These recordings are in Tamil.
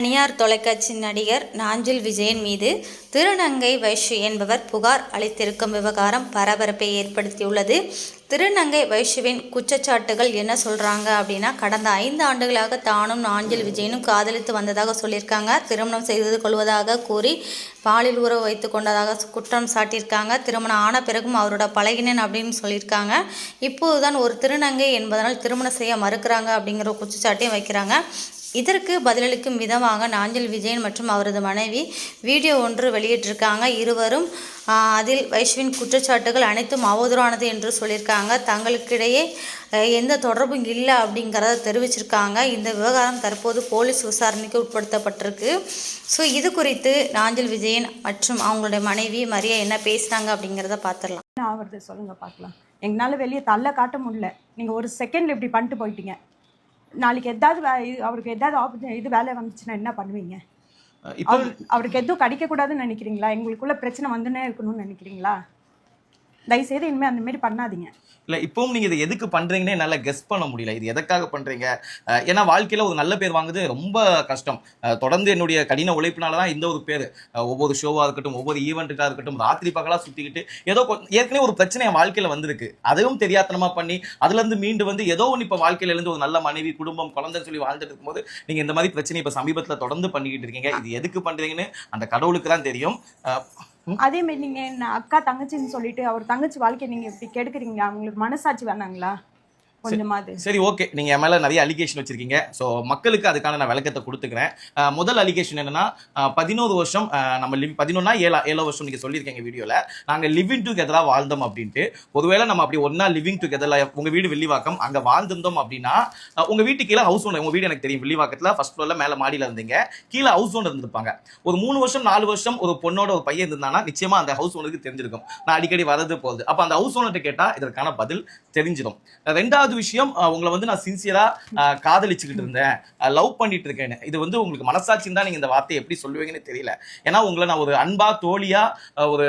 தனியார் தொலைக்காட்சி நடிகர் நாஞ்சில் விஜயன் மீது திருநங்கை வைஷு என்பவர் புகார் அளித்திருக்கும் விவகாரம் பரபரப்பை ஏற்படுத்தியுள்ளது. திருநங்கை வைஷுவின் குற்றச்சாட்டுகள் என்ன சொல்கிறாங்க அப்படின்னா கடந்த ஐந்து ஆண்டுகளாக தானும் நாஞ்சில் விஜயனும் காதலித்து வந்ததாக சொல்லியிருக்காங்க. திருமணம் செய்து கொள்வதாக கூறி பாலில் உறவு வைத்து கொண்டதாக குற்றம் சாட்டியிருக்காங்க. திருமணம் ஆன பிறகும் அவரோட பழகினேன் அப்படின்னு சொல்லியிருக்காங்க. இப்போதுதான் ஒரு திருநங்கை என்பதனால் திருமணம் செய்ய மறுக்கிறாங்க அப்படிங்கிற குற்றச்சாட்டையும் வைக்கிறாங்க. இதற்கு பதிலளிக்கும் விதமாக நாஞ்சில் விஜயன் மற்றும் அவரது மனைவி வீடியோ ஒன்று வெளியிட்டிருக்காங்க. இருவரும் அதில் வைஷ்வின் குற்றச்சாட்டுகள் அனைத்தும் அவதூறானது என்று சொல்லியிருக்காங்க. தங்களுக்கிடையே எந்த தொடர்பும் இல்லை அப்படிங்கிறத தெரிவிச்சிருக்காங்க. இந்த விவகாரம் தற்போது போலீஸ் விசாரணைக்கு உட்படுத்தப்பட்டிருக்கு. ஸோ இது குறித்து நாஞ்சில் விஜயன் மற்றும் அவங்களுடைய மனைவி மரியா என்ன பேசினாங்க அப்படிங்கிறத பார்த்துடலாம் என்ன ஆகுறது? பார்க்கலாம் எங்களால் வெளியே தள்ள காட்ட முடியல. நீங்கள் ஒரு செகண்டில் இப்படி பண்ணிட்டு போயிட்டீங்க. நாளைக்கு எதாவது அவருக்கு எதாவது இது வேலை வந்துச்சுன்னா என்ன பண்ணுவீங்க? அவருக்கு எதுவும் கிடைக்கக்கூடாதுன்னு நினைக்கிறீங்களா? எங்களுக்குள்ள பிரச்சனை வந்துனே இருக்கணும்னு நினைக்கிறீங்களா? தயவுசெய்து இனிமேல் அந்த மாதிரி பண்ணாதீங்க. இல்ல இப்பவும் நீங்க இதை எதுக்கு பண்றீங்கன்னே என்னால கெஸ் பண்ண முடியல. இது எதற்காக பண்றீங்க? ஏன்னா வாழ்க்கையில ஒரு நல்ல பேர் வாங்குறது ரொம்ப கஷ்டம். தொடர்ந்து என்னுடைய கடின உழைப்பினால தான் இந்த ஒரு பேர். ஒவ்வொரு ஷோவா இருக்கட்டும் ஒவ்வொரு ஈவெண்ட்டாக இருக்கட்டும் ராத்திரி பகலா சுத்திக்கிட்டு ஏதோ ஏற்கனவே ஒரு பிரச்சனை என் வாழ்க்கையில வந்திருக்கு. அதையும் தெரியாத்தனமாக பண்ணி அதுல இருந்து மீண்டு வந்து ஏதோ ஒன்று இப்ப வாழ்க்கையில இருந்து ஒரு நல்ல மனைவி குடும்பம் குழந்தைன்னு சொல்லி வாழ்ந்துட்டு இருக்கும்போது நீங்க இந்த மாதிரி பிரச்சனை இப்ப சமீபத்துல தொடர்ந்து பண்ணிக்கிட்டு இருக்கீங்க. இது எதுக்கு பண்றீங்கன்னு அந்த கடவுளுக்கு தான் தெரியும். அதே மாதிரி நீங்க என்ன அக்கா தங்கச்சின்னு சொல்லிட்டு அவர் தங்கச்சி வாழ்க்கையை நீங்க இப்படி கெடுக்குறீங்களா? அவங்களுக்கு மனசாட்சி வேணாங்களா? கொஞ்சமாவது சரி ஓகே. நீங்க மேல நிறைய அலிகேஷன் வச்சிருக்கீங்க. ஸோ மக்களுக்கு அதுக்கான நான் விளக்கத்தை கொடுத்துக்கிறேன். முதல் அலிகேஷன் என்னன்னா பதினோரு வருஷம் நம்ம லிவ் பதினொன்னா ஏழா ஏழோ வருஷம் நீங்க சொல்லியிருக்கீங்க வீடியோல நாங்க லிவிங் டுகெதரா வாழ்ந்தோம் அப்படின்ட்டு. ஒருவேளை நம்ம அப்படி ஒன்னா லிவிங் டுகெதர்ல உங்க வீடு வில்லிவாக்கம் அங்க வாழ்ந்திருந்தோம் அப்படின்னா உங்க வீட்டு கீழே ஹவுஸ் ஓனர் உங்க வீடு எனக்கு தெரியும் வில்லிவாக்கத்துல ஃபர்ஸ்ட் ஃப்ளோர்ல மேல மாடியில இருந்தீங்க. கீழே ஹவுஸ் ஓனர் இருந்திருப்பாங்க. ஒரு மூணு வருஷம் நாலு வருஷம் ஒரு பொண்ணோட ஒரு பையன் இருந்தானா நிச்சயமா அந்த ஹவுஸ் ஓனருக்கு தெரிஞ்சிருக்கும். நான் அடிக்கடி வரது போகுது. அப்ப அந்த ஹவுஸ் ஓனர்கிட்ட கேட்டா இதற்கான பதில் தெரிஞ்சிடும். ரெண்டாவது விஷயம் உங்களை வந்து நான் சின்சியரா காதலிச்சுக்கிட்டு இருந்தேன். லவ் பண்ணிட்டு இருக்கேன் இது வந்து உங்களுக்கு மனசாட்சின்னு தான் நீங்க இந்த வார்த்தையை எப்படி சொல்லுவீங்கன்னு தெரியல. ஏன்னா உங்களை நான் ஒரு அன்பா தோழியா ஒரு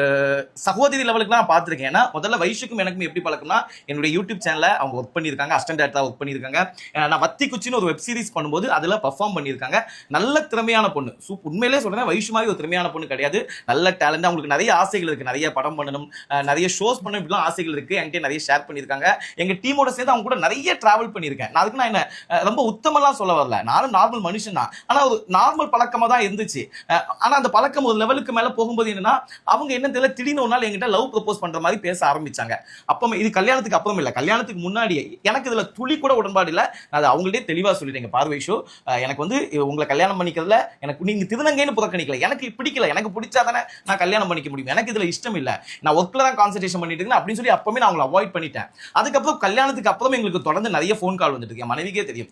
சகோதரி லெவலுக்கு நான் பார்த்துருக்கேன். ஏன்னா முதல்ல வயசுக்கும் எனக்கும் எப்படி பழக்கம்னா என்னுடைய யூடியூப் சேனல்ல அவங்க ஒர்க் பண்ணியிருக்காங்க அஸ்டன்ட் டேரக்டரா ஒர்க் பண்ணியிருக்காங்க. நான் வத்தி குச்சின்னு ஒரு வெப் சீரிஸ் பண்ணும்போது அதில் பர்ஃபார்ம் பண்ணியிருக்காங்க. நல்ல திறமையான பொண்ணு. சூப் உண்மையிலே சொல்றேன் வயசு மாதிரி ஒரு திறமையான பொண்ணு கிடையாது. நல்ல டேலண்ட் அவங்களுக்கு நிறைய ஆசைகள் இருக்கு. நிறைய படம் பண்ணணும். நிறைய ஷோஸ் பண்ணணும் இப்படிலாம் ஆசைகள் இருக்கு. என்கிட்ட நிறைய ஷேர் பண்ணியிருக்காங்க. எங்க டீமோட சேர்ந்து அவங்க கூட நிறைய டிராவல் பண்ணியிருக்கேன். நான் அதுக்கு நான் என்ன ரொம்ப உத்தமெல்லாம் சொல்ல வரல. நானும் நார்மல் மனுஷன் தான். ஆனால் ஒரு நார்மல் பழக்கமா தான் இருந்துச்சு. ஆனால் ஆனா அந்த பழக்கம் ஒரு லெவலுக்கு மேல போகும்போது என்னன்னா அவங்க என்ன தெரியல திடீர்னு ஒரு நாள் என்கிட்ட லவ் ப்ரப்போஸ் பண்ற மாதிரி பேச ஆரம்பிச்சாங்க. அப்போ இது கல்யாணத்துக்கு அப்புறம் இல்ல. கல்யாணத்துக்கு முன்னாடியே எனக்கு இதுல துளி கூட உடன்பாடு இல்லை. நான் அதை அவங்கள்ட்டே தெளிவா சொல்லிட்டேன். பார்வை ஷோ எனக்கு வந்து உங்களை கல்யாணம் பண்ணிக்கிறதுல எனக்கு நீங்க திருநங்கைன்னு புறக்கணிக்கல. எனக்கு பிடிக்கல. எனக்கு பிடிச்சா தானே நான் கல்யாணம் பண்ணிக்க முடியும். எனக்கு இதில் இஷ்டம் இல்லை. நான் ஒர்க்ல தான் கான்சன்ட்ரேஷன் பண்ணிட்டு இருக்கேன். அப்படின்னு சொல்லி அப்பவே நான் அவங்களை அவாய்ட் பண்ணிட்டேன். அதுக்கப்புறம் கல்யாணத்துக்கு அப்புறம் எங்களுக்கு தொடர்ந்து நிறைய ஃபோன் கால் வந்துட்டு இருக்கு. மனைவிக்கே தெரியும்.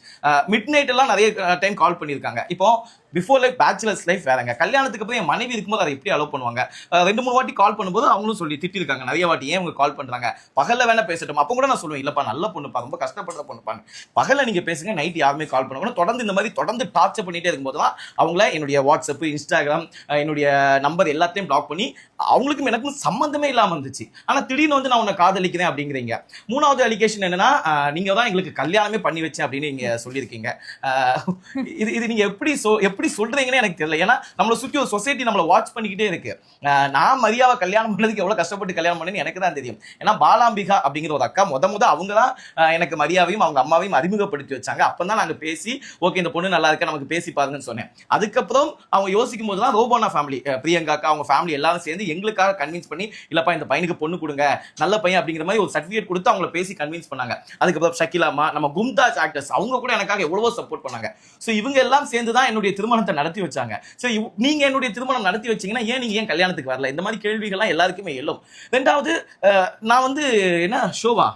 மிட் நைட் எல்லாம் நிறைய டைம் கால் பண்ணியிருக்காங்க. இப்போ பிஃபோர் லைஃப் பேச்சுலர்ஸ் லைஃப் வேறங்க. கல்யாணத்துக்கு அப்புறம் என் மனைவி இருக்கும்போது அதை எப்படி அலோவ் பண்ணுவாங்க? ரெண்டு மூணு வாட்டி கால் பண்ணும்போது அவங்களும் சொல்லி திட்டிருக்காங்க. நிறைய வாட்டி ஏன் அவங்க கால் பண்ணுறாங்க பகலில் வேணா பேசட்டும்? அப்போ கூட நான் சொல்லுவேன் இல்லைப்பா நல்ல பொண்ணுப்பா ரொம்ப கஷ்டப்படுற பொண்ணுப்பாங்க பகலில் நீங்கள் பேசுங்க நைட் யாருமே கால் பண்ணக்கூடாது தொடர்ந்து இந்த மாதிரி தொடர்ந்து டார்ச்சர் பண்ணிகிட்டே இருக்கும்போது தான் அவங்கள என்னுடைய வாட்ஸ்அப் இன்ஸ்டாகிராம் என்னுடைய நம்பர் எல்லாத்தையும் பிளாக் பண்ணி அவங்களுக்கும் எனக்கும் சம்மந்தமே இல்லாமல் இருந்துச்சு. ஆனால் திடீர்னு வந்து நான் உன்னை காதலிக்கிறேன் அப்படிங்கிறீங்க. மூணாவது அலிகேஷன் என்னன்னா நீங்கள் தான் எங்களுக்கு கல்யாணமே பண்ணி வச்சேன் அப்படின்னு நீங்கள் சொல்லியிருக்கீங்க. இது இது நீங்கள் எப்படி சோ எப்படி சொல்றீங்கன்னு எனக்கு தெரியல. ஏன்னா நம்மளை சுற்றி ஒரு சொசைட்டி நம்மளை வாட்ச் பண்ணிக்கிட்டே இருக்கு. நான் மரியாவை கல்யாணம் பண்ணதுக்கு எவ்வளோ கஷ்டப்பட்டு கல்யாணம் பண்ணேன்னு எனக்கு தான் தெரியும். ஏன்னா பாலாம்பிகா அப்படிங்கிற ஒரு அக்கா முத முத அவங்க தான் எனக்கு மரியாவையும் அவங்க அம்மாவையும் அறிமுகப்படுத்தி வச்சாங்க. அப்போ தான் நாங்கள் பேசி ஓகே இந்த பொண்ணு நல்லா இருக்கா? நமக்கு பேசி பாருங்கன்னு சொன்னேன். அதுக்கப்புறம் அவங்க யோசிக்கும் போது தான் ரோபோனா ஃபேமிலி பிரியங்கா அக்கா அவங்க ஃபேமிலி எல்லாரும் சேர்ந்து எங்களுக்காக கன்வின்ஸ் பண்ணி இல்லப்பா இந்த பையனுக்கு பொண்ணு கொடுங்க. நல்ல பையன் அப்படிங்கிற மாதிரி ஒரு சர்டிஃபிகேட் கொடுத்து அவங்கள பேசி கன்வின்ஸ் பண்ணாங்க. அதுக்கப்புறம் ஷக்கிலாமா நம்ம கும்தாஜ் ஆக்டர்ஸ் அவங்க கூட எனக்காக எவ்வளவோ சப்போர்ட் பண்ணாங்க. ஸோ இவங்க எல்லாம் சேர்ந்து தான் என்னுடைய திருமணத்தை நடத்தி வச்சாங்க. சரி நீங்க என்னுடைய திருமணம் நடத்தி வச்சீங்கன்னா ஏன் நீங்க ஏன் கல்யாணத்துக்கு வரல? இந்த மாதிரி கேள்விகள்லாம் எல்லாருக்குமே எழும். ரெண்டாவது நான் வந்து என்ன? ஷோவா?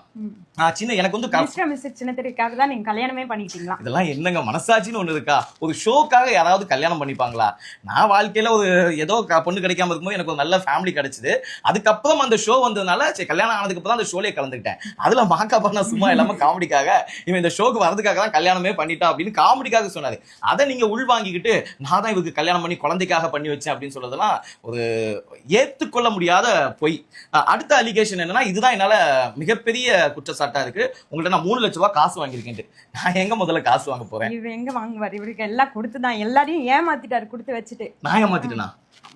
சின்ன எனக்கு வந்து க- மிஸ்டர் மிஸ்டர் சின்னத்திற்காக தான் நீங்கள் கல்யாணமே பண்ணிக்கிட்டீங்களா இதெல்லாம் என்னங்க மனசாட்சின்னு ஒண்ணு இருக்கா? ஒரு ஷோக்காக யாராவது கல்யாணம் பண்ணிப்பாங்களா? நான் வாழ்க்கையில ஒரு ஏதோ பொண்ணு கிடைக்காம இருக்கும்போது எனக்கு ஒரு நல்ல ஃபேமிலி கிடைச்சது. அதுக்கப்புறம் அந்த ஷோ வந்ததுனால சரி கல்யாணம் ஆனதுக்கு அப்புறம் அந்த ஷோலே கலந்துக்கிட்டேன். அதுல மாக்கா பண்ண சும்மா இல்லாம காமெடிக்காக இவன் இந்த ஷோக்கு வரதுக்காக தான் கல்யாணமே பண்ணிட்டான் அப்படின்னு காமெடிக்காக சொன்னாரு. அதை நீங்க உள்வாங்கிக்கிட்டு நான் தான் இவருக்கு கல்யாணம் பண்ணி குழந்தைக்காக பண்ணி வச்சேன் அப்படின்னு சொல்றதெல்லாம் ஒரு ஏத்துக்கொள்ள முடியாத பொய். அடுத்த அலிகேஷன் என்னன்னா இதுதான் என்னால மிகப்பெரிய குற்றச்சாட்டு. குற்றச்சாட்டா இருக்கு. உங்கள்ட்ட நான் மூணு லட்ச ரூபாய் காசு வாங்கியிருக்கேன் நான் எங்க முதல்ல காசு வாங்க போறேன்? இவர் எங்க வாங்குவார்? இவருக்கு எல்லாம் கொடுத்து தான் எல்லாரையும் ஏமாத்திட்டாரு கொடுத்து வச்சுட்டு. நான் ஏமாத்திட்டேனா?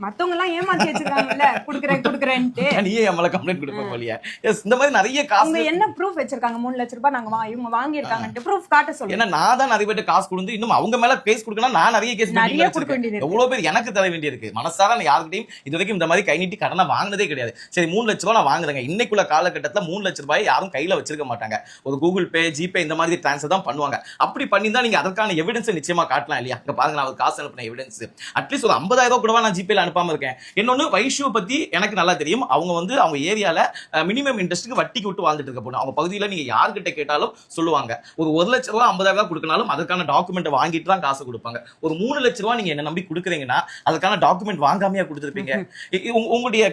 மத்தவங்க எல்லாம் ஏமாத்தி வச்சிருக்காங்கல்ல? குடுக்குறேன் குடுக்குறேன்ட்டு. நீயே மேல கம்ப்ளைண்ட் கொடுப்ப போலியா? எஸ் இந்த மாதிரி நிறைய காசு என்ன ப்ரூஃப் வச்சிருக்காங்க? மூணு லட்ச ரூபாய் நாங்க இவங்க வாங்கியிருக்காங்கன்ட்டு. ப்ரூஃப் காட்ட சொல்லுங்க ஏன்னா நான் தான் நிறைய பேர்ட்ட காசு கொடுத்து இன்னும் அவங்க மேல கேஸ் கொடுக்கணும் நான் நிறைய கேஸ் நிறைய கொடுக்க வேண்டியது இருக்கு. எவ்வளவு பேர் எனக்கு தர வேண்டியிருக்கு? மனசார நான் யாருக்கிட்டையும் இது வரைக்கும் இந்த மாதிரி கை நீட்டி கடனை வாங்கினதே கிடையாது. சரி மூணு லட்ச ரூபாய் நான் வாங்குறேங்க. இன்னைக்குள்ள காலகட்டத்துல மூணு லட்ச ரூபாய் யாரும் கையில வச்சிருக்க மாட்டாங்க. ஒரு கூகுள் பே ஜிபே இந்த மாதிரி டிரான்ஸ்ஃபர் தான் பண்ணுவாங்க. அப்படி பண்ணி தான் நீங்க அதற்கான எவிடன்ஸ் நிச்சயமா காட்டலாம் இல்லையா? இங்க பாருங்க நான் ஒரு காசு அனுப்பின எவிடன்ஸ் அட்லீஸ்ட் ஒரு ஐம்பதாயிரம் ரூபாய் கூடவா நான் ஜிபேல அனுப்பாம இருக்கேன். இன்னொன்னு வைஷ்யூ பத்தி எனக்கு நல்லா தெரியும். அவங்க வந்து அவங்க ஏரியால மினிமம் இன்ட்ரெஸ்ட்டுக்கு வட்டிக்கு விட்டு வாழ்ந்துட்டு இருக்க பொண்ணு. அவங்க பகுதியில் நீங்க யார்கிட்ட கேட்டாலும் சொல்லுவாங்க. ஒரு ஒரு லட்ச ரூபா ஐம்பதாயிரம் ரூபாய் கொடுக்கனாலும் அதுக்கான டாக்குமெண்ட் வாங்கிட்டு தான் காசு கொடுப்பாங்க. ஒரு மூணு லட்ச ரூபா நீங்க என்ன நம்பி கொடுக்குறீங்கன்னா அதுக்கான டாக்குமெண்ட் வாங்காமையா கொடுத்துருப்பீங்க. உங்களுடைய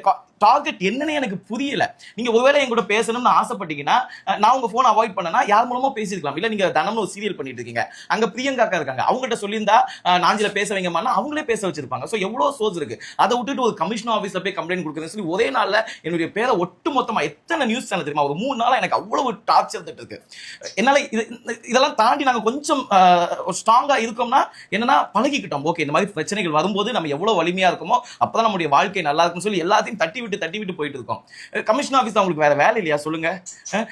டார்கெட் என்னன்னு எனக்கு புரியல. நீங்க ஒருவேளை என் கூட பேசணும்னு ஆசைப்பட்டீங்கன்னா நான் உங்க போன் அவாய்ட் பண்ணனா யார் மூலமா பேசிருக்கலாம் இல்ல நீங்க தினமும் ஒரு சீரியல் பண்ணிட்டு இருக்கீங்க. அங்க பிரியங்காக்கா இருக்காங்க. அவங்ககிட்ட சொல்லியிருந்தா நாஞ்சில பேச வைங்கம்மா அவங்களே பேச வச்சிருப்பாங்க. சோ எவ்வளவு சோர்ஸ் இருக்கு? அதை விட்டுட்டு ஒரு கமிஷன் ஆஃபீஸ்ல போய் கம்ப்ளைண்ட் கொடுக்குறேன்னு சொல்லி ஒரே நாள்ல என்னுடைய பேரை ஒட்டு மொத்தமா எத்தனை நியூஸ் சேனல் தெரியுமா? ஒரு மூணு நாளா எனக்கு அவ்வளவு டார்ச்சர் தட்டு இருக்கு. என்னால இது இதெல்லாம் தாண்டி நாங்க கொஞ்சம் ஸ்ட்ராங்கா இருக்கோம்னா என்னன்னா பழகிக்கிட்டோம். ஓகே இந்த மாதிரி பிரச்சனைகள் வரும்போது நம்ம எவ்வளவு வலிமையா இருக்குமோ அப்பதான் நம்முடைய வாழ்க்கை நல்லா இருக்கும்னு சொல்லி எல்லாத்தையும் தட்டி விட்டு தட்டி விட்டு போயிட்டு இருக்கோம். கமிஷன் ஆஃபீஸ் அவங்களுக்கு வேற வேலை இல்லையா? சொல்லுங்க.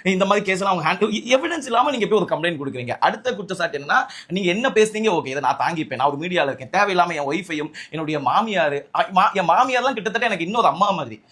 இந்த மாதிரி கேஸ் எல்லாம் அவங்க ஹேண்டில் எவிடன்ஸ் இல்லாம நீங்க போய் ஒரு கம்ப்ளைண்ட் கொடுக்குறீங்க. அடுத்த குற்றச்சாட்டு என்னன்னா நீங்க என்ன பேசுனீங்க? ஓகே இதை நான் தாங்கிப்பேன். நான் ஒரு மீடியால இருக்கேன். தேவையில்லாம என் ஒய்ஃபையும் என்னுடைய மாமியார் மா- என் மாமியார்லாம் கிட்டத்தட்ட எனக்கு இன்னொரு அம்மா மாதிரி.